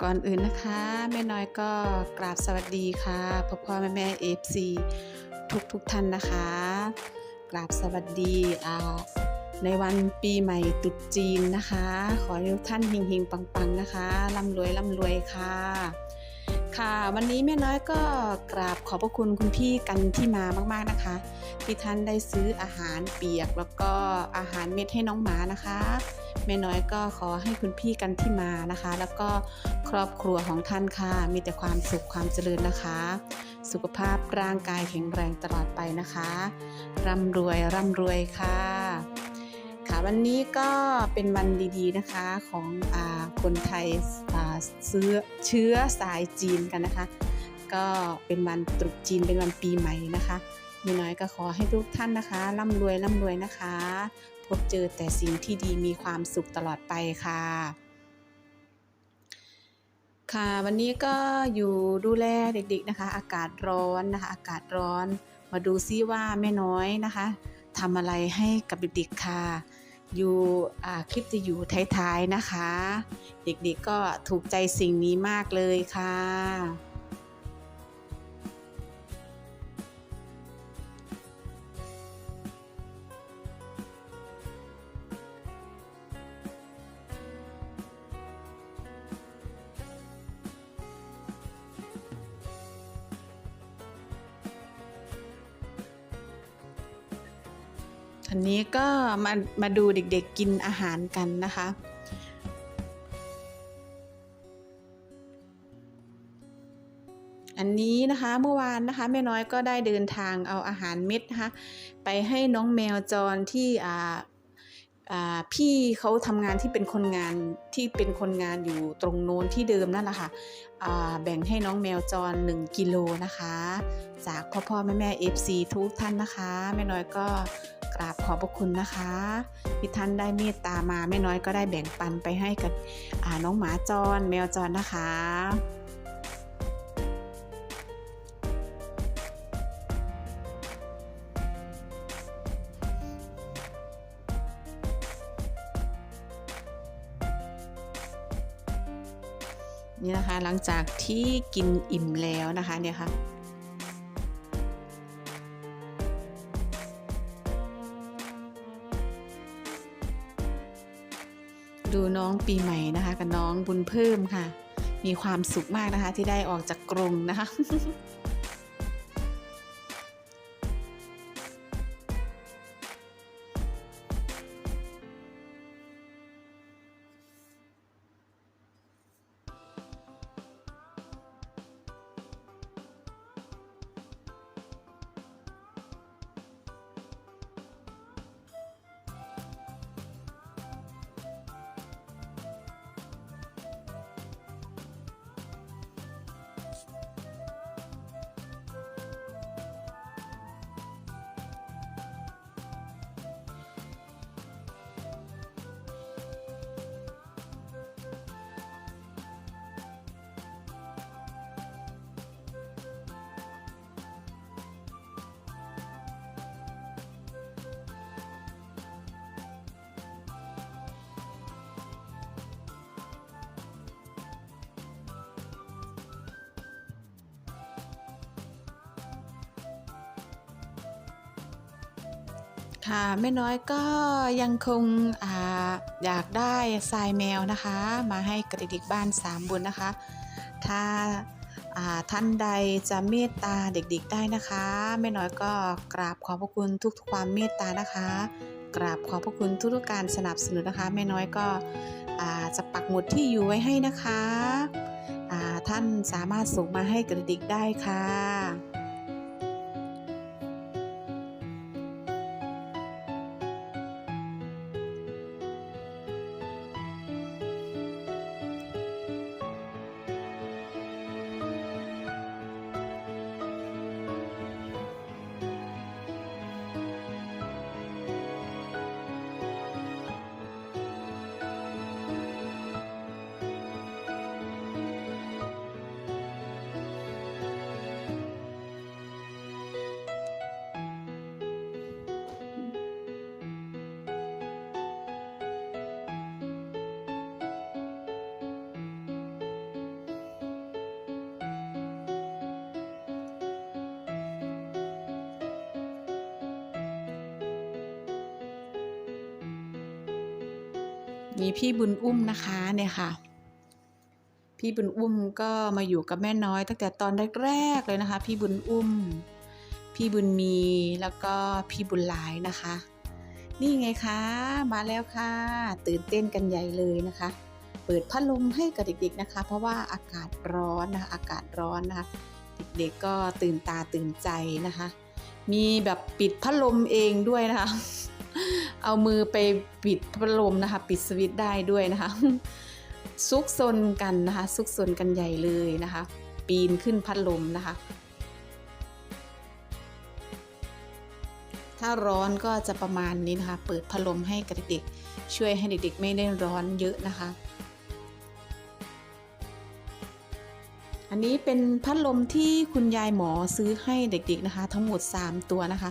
ก่อนอื่นนะคะ แม่น้อยก็กราบสวัสดีค่ะพ่อพ่อแม่แม่เอฟซีทุกทุกท่านนะคะ กราบสวัสดีในวันปีใหม่ตรุษจีนนะคะ ขอให้ทุกท่านเฮงๆปังๆนะคะร่ำรวยร่ำรวยค่ะ ค่ะวันนี้แม่น้อยก็กราบขอบพระคุณคุณพี่กันที่มามากๆนะคะ ที่ท่านได้ซื้ออาหารเปียกแล้วก็อาหารเม็ดให้น้องหมานะคะ แม่น้อยก็ขอให้คุณพี่กันที่มานะคะ แล้วก็ครอบครัวของท่านค่ะมีแต่ความสุขความเจริญนะคะ สุขภาพร่างกายแข็งแรงตลอดไปนะคะร่ำรวยร่ำรวยค่ะค่ะวันนี้ก็เป็นวันดีๆนะคะของอคนไทยอ่าซื้อเชื้อสายจีนกันนะคะ ก็เป็นวันตรุษจีนเป็นวันปีใหม่นะคะแม่น้อยก็ขอให้ทุกท่านนะคะร่ำรวยร่ำรวยนะคะ บเจอแต่สิ่งที่ดีมีความสุขตลอดไปค่ะ ค่ะ วันนี้ก็อยู่ดูแลเด็กๆนะคะ อากาศร้อนนะคะ อากาศร้อน มาดูซิว่าแม่น้อยนะคะทำอะไรให้กับเด็กๆค่ะ อยู่อ่าคลิปจะอยู่ท้ายๆนะคะ เด็กๆก็ถูกใจสิ่งนี้มากเลยค่ะ อันนี้ก็มามาดูเด็กๆกินอาหารกันนะคะ อันนี้นะคะเมื่อวานนะคะแม่น้อยก็ได้เดินทางเอาอาหารเม็ดนะคะไปให้น้องแมวจรที่อ่าพี่เขาทำงานที่เป็นคนงานที่เป็นคนงานอยู่ตรงโน้นที่เดิมนั่นแหละค่ะอ่าแบ่งให้น้องแมวจร 1 กิโลนะคะ จากพ่อพ่อแม่แม่ FC ทุกท่านนะคะ แม่น้อยก็ กราบขอบพระคุณนะคะที่ท่านได้เมตตามาแม่น้อยก็ได้แบ่งปันไปให้กับน้องหมาจรแมวจรนะคะนี่นะคะหลังจากที่กินอิ่มแล้วนะคะเนี่ยค่ะ ดูน้องปีใหม่นะคะกับน้องบุญเพิ่มค่ะ มีความสุขมากนะคะที่ได้ออกจากกรงนะคะ ค่ะแม่น้อยก็ยังคงออยากได้ทรายแมวนะคะ มาให้กระดิกบ้านสามบุญนะคะ ถ้าาท่านใดจะเมตตาเด็กๆได้นะคะแม่น้อยก็กราบขอบพระคุณทุกความเมตตานะคะ กราบขอบพระคุณทุกๆการสนับสนุนนะคะแม่น้อยก็จะปักหมุดที่อยู่ไว้ให้นะคะท่านสามารถส่งมาให้กระดิกได้ค่ะ มีพี่บุญอุ้มนะคะเนี่ยค่ะ พี่บุญอุ้มก็มาอยู่กับแม่น้อย ตั้งแต่ตอนแรกๆเลยนะคะ พี่บุญอุ้ม พี่บุญมีแล้วก็พี่บุญหลายนะคะ นี่ไงคะมาแล้วค่ะ ตื่นเต้นกันใหญ่เลยนะคะ เปิดพัดลมให้กับเด็กๆนะคะ เพราะว่าอากาศร้อนนะคะอากาศร้อนนะคะ เด็กๆก็ตื่นตาตื่นใจนะคะ มีแบบปิดพัดลมเองด้วยนะคะ เอามือไปปิดพัดลมนะคะ ปิดสวิตช์ได้ด้วยนะคะ ซุกซนกันนะคะ ซุกซนกันใหญ่เลยนะคะ ปีนขึ้นพัดลมนะคะ ถ้าร้อนก็จะประมาณนี้นะคะ เปิดพัดลมให้กับเด็กๆช่วยให้เด็กๆไม่ได้ร้อนเยอะนะคะ อันนี้เป็นพัดลมที่คุณยายหมอซื้อให้เด็กๆนะคะ ทั้งหมด 3 ตัวนะคะ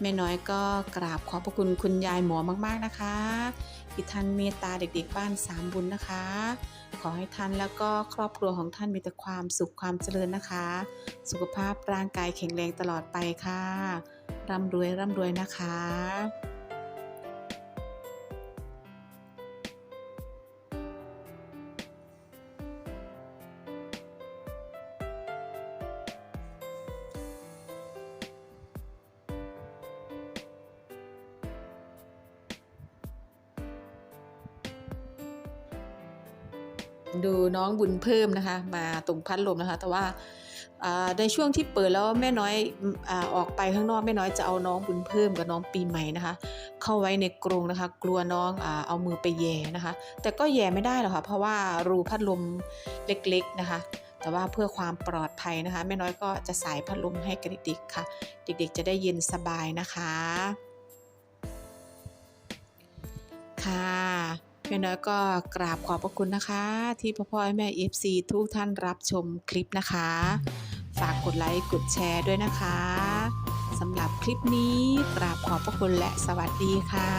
แม่น้อยก็กราบขอบพระคุณคุณยายหมอมากๆนะคะที่ท่านเมตตาเด็กๆบ้านสามบุญนะคะ ขอให้ท่านแล้วก็ครอบครัวของท่านมีแต่ความสุขความเจริญนะคะ สุขภาพร่างกายแข็งแรงตลอดไปค่ะร่ำรวยร่ำรวยนะคะ ดูน้องบุญเพิ่มนะคะ มาตรงพัดลมนะคะ แต่ว่าในช่วงที่เปิดแล้วแม่น้อยอออกไปข้างนอกแม่น้อยจะเอาน้องบุญเพิ่มกับน้องปีใหม่นะคะ เข้าไว้ในกรงนะคะ กลัวน้องอเอามือไปแย่นะคะ แต่ก็แย่ไม่ได้หรอกค่ะเพราะว่ารูพัดลมเล็กๆนะคะ แต่ว่าเพื่อความปลอดภัยนะคะ แม่น้อยก็จะสายพัดลมให้กับเด็กๆค่ะ เด็กๆจะได้เย็นสบายนะคะค่ะ พียงน้อยก็กราบขอบพระคุณนะคะ ที่พ่อพ่อแม่ FC ทุกท่านรับชมคลิปนะคะ ฝากกดไลค์กดแชร์ด้วยนะคะสำหรับคลิปนี้กราบขอบพระคุณและสวัสดีค่ะ